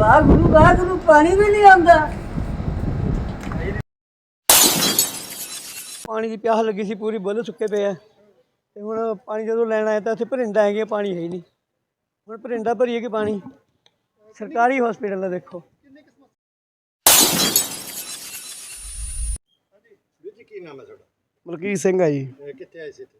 ਵਾਹਿਗੁਰੂ ਵਾਹਿਗੁਰੂ ਪਾਣੀ ਵੀ ਨਹੀਂ ਆਉਂਦਾ। ਪਾਣੀ ਦੀ ਪਿਆਸ ਲੱਗੀ ਸੀ ਪੂਰੀ ਬੁੱਲ ਸੁੱਕੇ ਪਏ ਆ। ਤੇ ਹੁਣ ਪਾਣੀ ਜਦੋਂ ਲੈਣ ਆਇਆ ਤਾਂ ਇੱਥੇ ਭਰਿੰਡਾ ਹੈਗੇ ਪਾਣੀ ਹੈ ਹੀ ਨਹੀਂ। ਹੁਣ ਭਰਿੰਡਾ ਭਰੀਏ ਕਿ ਪਾਣੀ? ਸਰਕਾਰੀ ਹਸਪੀਟਲ ਆ ਦੇਖੋ। ਵੀਰ ਜੀ ਕੀ ਨਾਮ ਹੈ ਤੁਹਾਡਾ? ਮਲਕੀਤ ਸਿੰਘ ਆ ਜੀ। ਕਿੱਥੇ ਆਏ ਸੀ ਇੱਥੇ?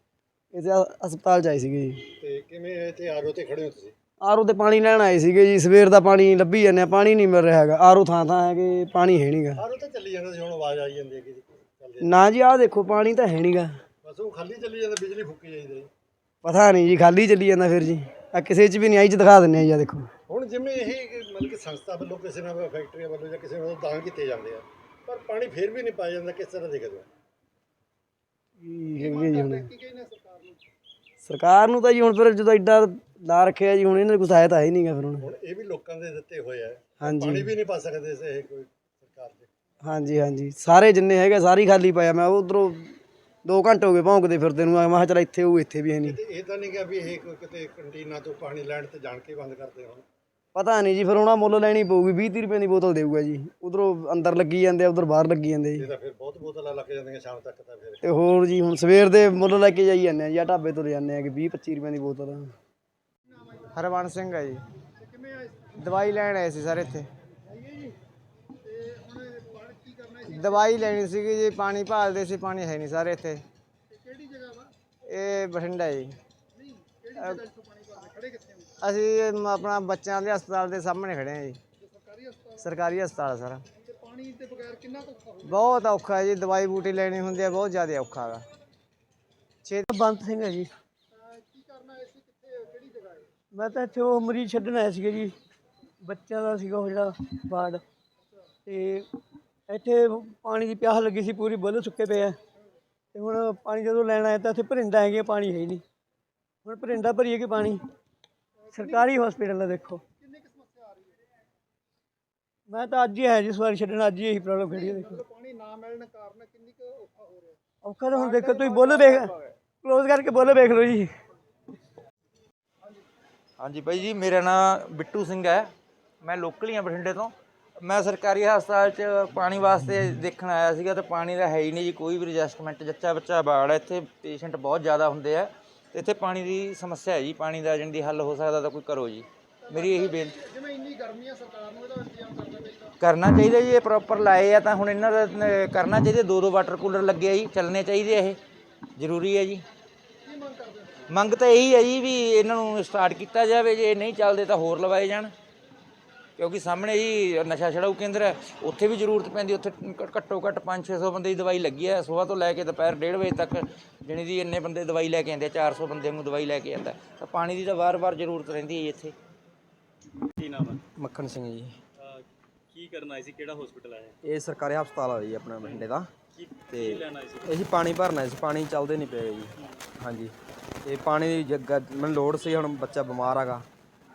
ਇਹਦੇ ਹਸਪਤਾਲ ਚ ਆਏ ਸੀਗੇ ਜੀ। ਤੇ ਕਿਵੇਂ ਇੱਥੇ ਆਰੋ ਤੇ ਖੜੇ ਹੋ ਤੁਸੀਂ? ਆਰਓ ਤੇ ਪਾਣੀ ਲੈਣ ਆਏ ਸੀਗੇ ਜੀ ਸਵੇਰ ਦਾ ਪਾਣੀ ਲੱਭੀ ਜਾਂਦੇ ਆ ਪਾਣੀ ਨਹੀਂ ਮਿਲ ਰਿਹਾ ਹੈਗਾ। ਆਰਓ ਥਾਂ ਥਾਂ ਹੈਗੇ ਪਾਣੀ ਹੈ ਨਹੀਂਗਾ ਆਰੋ ਤੇ ਚੱਲੀ ਜਾਂਦਾ ਸੀ ਹੁਣ ਆਵਾਜ਼ ਆਈ ਜਾਂਦੀ ਹੈ ਕਿ ਨਾ ਜੀ ਆਹ ਦੇਖੋ ਪਾਣੀ ਤਾਂ ਹੈ ਨਹੀਂਗਾ ਬਸ ਉਹ ਖਾਲੀ ਚੱਲੀ ਜਾਂਦਾ ਬਿਜਲੀ ਫੁੱਕੀ ਜਾਂਦੀ। ਪਤਾ ਨਹੀਂ ਜੀ ਖਾਲੀ ਚੱਲੀ ਜਾਂਦਾ ਫਿਰ ਜੀ। ਆ ਕਿਸੇ ਚ ਵੀ ਨਹੀਂ ਆਈ ਚ ਦਿਖਾ ਦਿੰਨੇ ਆ ਜੀ ਦੇਖੋ। ਹੁਣ ਜਿਵੇਂ ਇਹ ਮਤਲਬ ਕਿ ਸੰਸਥਾ ਵੱਲੋਂ ਕਿਸੇ ਨਾਲ ਫੈਕਟਰੀਆਂ ਵੱਲੋਂ ਜਾਂ ਕਿਸੇ ਵੱਲੋਂ ਦਾਨ ਕੀਤੇ ਜਾਂਦੇ ਆ ਪਰ ਪਾਣੀ ਫੇਰ ਵੀ ਨਹੀਂ ਪਾਇਆ ਜਾਂਦਾ ਕਿਸ ਤਰ੍ਹਾਂ ਦੇਖਦੇ ਹੋ? ਕੀ ਹੈਗੀ ਜੀ ਹੁਣ। ਸਰਕਾਰ ਨੂੰ? ਤਾਂ ਜੀ ਹੁਣ ਫਿਰ ਜਦੋਂ ਐਡਾ ਲਾ ਰੱਖਿਆ ਜੀ ਹੁਣ ਇਹਨਾਂ ਨੂੰ ਕੋਈ ਸਹਾਇਤਾ ਹੈ ਹੀ ਨਹੀਂਗਾ ਫਿਰ ਹੁਣ। ਹੁਣ ਇਹ ਵੀ ਲੋਕਾਂ ਦੇ ਦਿੱਤੇ ਹੋਏ ਆ। ਹਾਂਜੀ। ਵੀ ਨਹੀਂ ਪਾ ਸਕਦੇ ਇਹ ਕੋਈ ਸਰਕਾਰ ਦੇ। ਹਾਂਜੀ ਹਾਂਜੀ। ਸਾਰੇ ਜਿੰਨੇ ਹੈਗੇ ਸਾਰੇ ਖਾਲੀ ਪਾਇਆ ਮੈਂ ਉਧਰੋਂ 2 ਘੰਟੇ ਹੋ ਗਏ ਭੌਂਕਦੇ ਫਿਰਦੇ ਨੂੰ ਮੈਂ ਕਿਹਾ ਚੱਲ ਇੱਥੇ ਉਹ ਇੱਥੇ ਵੀ ਹੈ ਨਹੀਂ। ਤੇ ਇਹ ਤਾਂ ਨਹੀਂ ਕਿ ਵੀ ਇਹ ਕੋਈ ਕਿਤੇ ਕੰਟੀਨਾਂ ਤੋਂ ਪਾਣੀ ਲੈਣ ਤੇ ਜਾਣ ਕੇ ਬੰਦ ਕਰਦੇ ਹੋਣ। ਪਤਾ ਨਹੀਂ ਜੀ ਫਿਰ ਉਹਨਾਂ ਮੁੱਲ ਲੈਣੀ ਪਊਗੀ 20 30 ਰੁਪਏ ਦੀ ਬੋਤਲ ਦੇਊਗਾ ਜੀ। ਉਧਰੋਂ ਅੰਦਰ ਲੱਗੀ ਜਾਂਦੇ ਆ ਉਧਰ ਬਾਹਰ ਲੱਗੀ ਜਾਂਦੇ ਜੀ। ਇਹ ਤਾਂ ਫਿਰ ਬਹੁਤ ਬੋਤਲਾਂ ਲੱਗ ਜਾਂਦੀਆਂ ਸ਼ਾਮ ਤੱਕ ਤਾਂ ਫਿਰ। ਤੇ ਹੋਰ ਜੀ ਹੁਣ ਸਵੇਰ ਦੇ ਮੁੱਲ ਲੈ ਕੇ ਜਾਈ ਜਾਂਦੇ ਆ ਜਾਂ ਢਾਬੇ ਤੋਂ ਲੈ ਜਾਂਦੇ ਆ ਕਿ 20 25 ਰੁਪਏ ਦੀ ਬੋਤਲ। ਹਰਵੰਸ਼ ਸਿੰਘ ਹੈ ਜੀ। ਦਵਾਈ ਲੈਣ ਆਏ ਸੀ ਸਰ ਇੱਥੇ। ਦਵਾਈ ਲੈਣੀ ਸੀਗੀ ਜੀ, ਪਾਣੀ ਭਾਲਦੇ ਸੀ, ਪਾਣੀ ਹੈ ਨਹੀਂ ਸਰ ਇੱਥੇ। ਇਹ ਬਠਿੰਡਾ ਜੀ। ਅਸੀਂ ਮ- ਆਪਣਾ ਬੱਚਿਆਂ ਦੇ ਹਸਪਤਾਲ ਦੇ ਸਾਹਮਣੇ ਖੜੇ ਹਾਂ ਜੀ। ਸਰਕਾਰੀ ਹਸਪਤਾਲ ਸਰ। ਪਾਣੀ ਦੇ ਬਗੈਰ ਕਿੰਨਾ ਔਖਾ ਬਹੁਤ ਔਖਾ ਹੈ ਜੀ, ਦਵਾਈ ਬੂਟੀ ਲੈਣੀ ਹੁੰਦੀ ਹੈ ਬਹੁਤ ਜ਼ਿਆਦਾ ਔਖਾ ਹੈਗਾ ਛੇ ਬੰਤ ਸਿੰਘ ਹੈ ਜੀ। ਮੈਂ ਤਾਂ ਇੱਥੇ ਉਹ ਮਰੀਜ਼ ਛੱਡਣ ਆਇਆ ਸੀਗਾ ਜੀ, ਬੱਚਿਆਂ ਦਾ ਸੀਗਾ ਉਹ ਜਿਹੜਾ ਵਾਰਡ। ਤੇ ਇੱਥੇ ਪਾਣੀ ਦੀ ਪਿਆਸ ਲੱਗੀ ਸੀ, ਪੂਰੀ ਬੁੱਲ ਸੁੱਕੇ ਪਏ ਆ। ਤੇ ਹੁਣ ਪਾਣੀ ਜਦੋਂ ਲੈਣ ਆਇਆ ਤਾਂ ਇੱਥੇ ਭਰਿੰਡਾ ਹੈਗੇ ਪਾਣੀ ਹੈ ਹੀ ਨਹੀਂ। ਹੁਣ ਭਰਿੰਦਾ ਭਰੀਏ ਕਿ ਪਾਣੀ? ਸਰਕਾਰੀ ਹਸਪੀਟਲ ਆ ਦੇਖੋ। ਮੈਂ ਤਾਂ ਅੱਜ ਹੀ ਆਇਆ ਜੀ ਸਵਾਰੀ ਛੱਡਣ, ਅੱਜ ਹੀ ਇਹੀ ਪ੍ਰੋਬਲਮ ਖੜੀ ਹੈ ਦੇਖੋ। ਪਾਣੀ ਨਾ ਮਿਲਣ ਕਾਰਨ ਕਿੰਨੀ ਕੁ ਔਖਾ ਹੋ ਰਿਹਾ ਔਖਾ ਤਾਂ ਹੁਣ ਦੇਖੋ, ਤੁਸੀਂ ਬੁੱਲ ਦੇਖ ਕਲੋਜ਼ ਕਰਕੇ ਬੋਲੋ ਦੇਖ ਲਓ ਜੀ। ਹਾਂਜੀ ਭਾਈ ਜੀ ਮੇਰਾ ਨਾਮ ਬਿੱਟੂ ਸਿੰਘ ਹੈ। ਮੈਂ ਲੋਕਲ ਹੀ ਹਾਂ ਬਠਿੰਡੇ ਤੋਂ। ਮੈਂ ਸਰਕਾਰੀ ਹਸਪਤਾਲ 'ਚ ਪਾਣੀ ਵਾਸਤੇ ਦੇਖਣ ਆਇਆ ਸੀਗਾ ਤੇ ਪਾਣੀ ਦਾ ਹੈ ਹੀ ਨਹੀਂ ਜੀ ਕੋਈ ਵੀ ਐਡਜਸਟਮੈਂਟ ਜੱਚਾ ਬੱਚਾ ਬਾੜ ਹੈ। ਇੱਥੇ ਪੇਸ਼ੈਂਟ ਬਹੁਤ ਜ਼ਿਆਦਾ ਹੁੰਦੇ ਆ। ਤੇ ਇੱਥੇ ਪਾਣੀ ਦੀ ਸਮੱਸਿਆ ਹੈ ਜੀ ਪਾਣੀ ਦਾ ਜਣ ਦੀ ਹੱਲ ਹੋ ਸਕਦਾ ਤਾਂ ਕੋਈ ਕਰੋ ਜੀ। ਮੇਰੀ ਇਹੀ ਬੇਨਤੀ ਜਿਵੇਂ ਇੰਨੀ ਗਰਮੀ ਆ ਸਰਕਾਰ ਨੂੰ ਇਹਦਾ ਇੰਤਜ਼ਾਮ ਕਰਨਾ ਚਾਹੀਦਾ। ਕਰਨਾ ਚਾਹੀਦਾ ਜੀ ਇਹ ਪ੍ਰੋਪਰ ਲਾਏ ਆ ਤਾਂ ਹੁਣ ਇਹਨਾਂ ਦਾ ਅਹ, ਕਰਨਾ ਚਾਹੀਦਾ। ਦੋ ਦੋ ਵਾਟਰ ਕੂਲਰ ਲੱਗੇ ਆ ਜੀ ਚੱਲਣੇ ਚਾਹੀਦੇ ਆ ਇਹ। ਜ਼ਰੂਰੀ ਹੈ ਜੀ। ਮੰਗ ਤਾਂ ਇਹੀ ਹੈ ਜੀ ਵੀ ਇਹਨਾਂ ਨੂੰ ਸਟਾਰਟ ਕੀਤਾ ਜਾਵੇ ਜੇ ਨਹੀਂ ਚੱਲਦੇ ਤਾਂ ਹੋਰ ਲਵਾਏ ਜਾਣ। ਕਿਉਂਕਿ ਸਾਹਮਣੇ ਜੀ ਨਸ਼ਾ ਛਡਾਊ ਕੇਂਦਰ ਹੈ ਉੱਥੇ ਵੀ ਜ਼ਰੂਰਤ ਪੈਂਦੀ ਉੱਥੇ ਘੱਟੋ ਘੱਟ 5-600 ਬੰਦੇ ਦੀ ਦਵਾਈ ਲੱਗੀ ਹੈ। ਸਵੇਰ ਤੋਂ ਲੈ ਕੇ ਦੁਪਹਿਰ 1:30 ਵਜੇ ਤੱਕ ਜਣੀ ਦੀ ਇੰਨੇ ਬੰਦੇ ਦਵਾਈ ਲੈ ਕੇ ਆਉਂਦੇ ਆ 400 ਬੰਦੇ ਨੂੰ ਦਵਾਈ ਲੈ ਕੇ ਆਉਂਦਾ। ਤਾਂ ਪਾਣੀ ਦੀ ਤਾਂ ਵਾਰ-ਵਾਰ ਜ਼ਰੂਰਤ ਰਹਿੰਦੀ ਹੈ ਜੀ ਇੱਥੇ। ਕੀ ਨਾਮ ਹੈ? ਮੱਖਣ ਸਿੰਘ ਜੀ। ਕੀ ਕਰਨ ਆਏ ਸੀ ਕਿਹੜਾ ਹਸਪੀਟਲ ਆਏ ਇਹ ਸਰਕਾਰੀ ਹਸਪਤਾਲ ਆ ਜੀ ਆਪਣਾ ਬਠਿੰਡੇ ਦਾ। ਤੇ ਅਸੀਂ ਪਾਣੀ ਭਰਨਾ ਸੀ ਪਾਣੀ ਚੱਲਦੇ ਨਹੀਂ ਪਏ ਜੀ। ਹਾਂਜੀ। ਤੇ ਪਾਣੀ ਦੀ ਜੱਗਾ ਮੈਨੂੰ ਲੋੜ ਸੀ ਹੁਣ ਬੱਚਾ ਬਿਮਾਰ ਹੈਗਾ।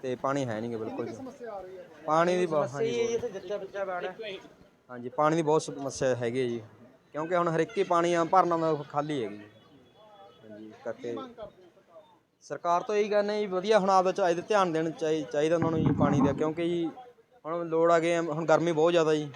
ਤੇ ਪਾਣੀ ਹੈ ਨਹੀਂਗਾ ਬਿਲਕੁਲ ਵੀ। ਪਾਣੀ ਦੀ ਬਹੁਤ ਹਾਂਜੀ। ਜੱਚਾ ਬੱਚਾ ਬਾੜਾ ਹਾਂਜੀ ਪਾਣੀ ਦੀ ਬਹੁਤ ਸਮੱਸਿਆ ਹੈਗੀ ਹੈ ਜੀ। ਕਿਉਂਕਿ ਹੁਣ ਹਰ ਇੱਕ ਹੀ ਪਾਣੀ ਆ ਭਰਨਾ ਦਾ ਖਾਲੀ ਹੈਗੀ ਜੀ। ਹਾਂਜੀ ਕਰਕੇ ਸਰਕਾਰ ਤੋਂ ਇਹੀ ਕਹਿੰਦੇ ਜੀ ਵਧੀਆ ਹੁਣ ਆਪਦਾ ਚਾਹੀਦਾ ਧਿਆਨ ਦੇਣ ਚਾਹੀ- ਚਾਹੀਦਾ ਉਹਨਾਂ ਨੂੰ ਜੀ ਪਾਣੀ ਦਾ। ਕਿਉਂਕਿ ਜੀ ਹੁਣ ਲੋੜ ਆ ਗਏ ਹੁਣ ਗਰਮੀ ਬਹੁਤ ਜ਼ਿਆਦਾ ਜੀ।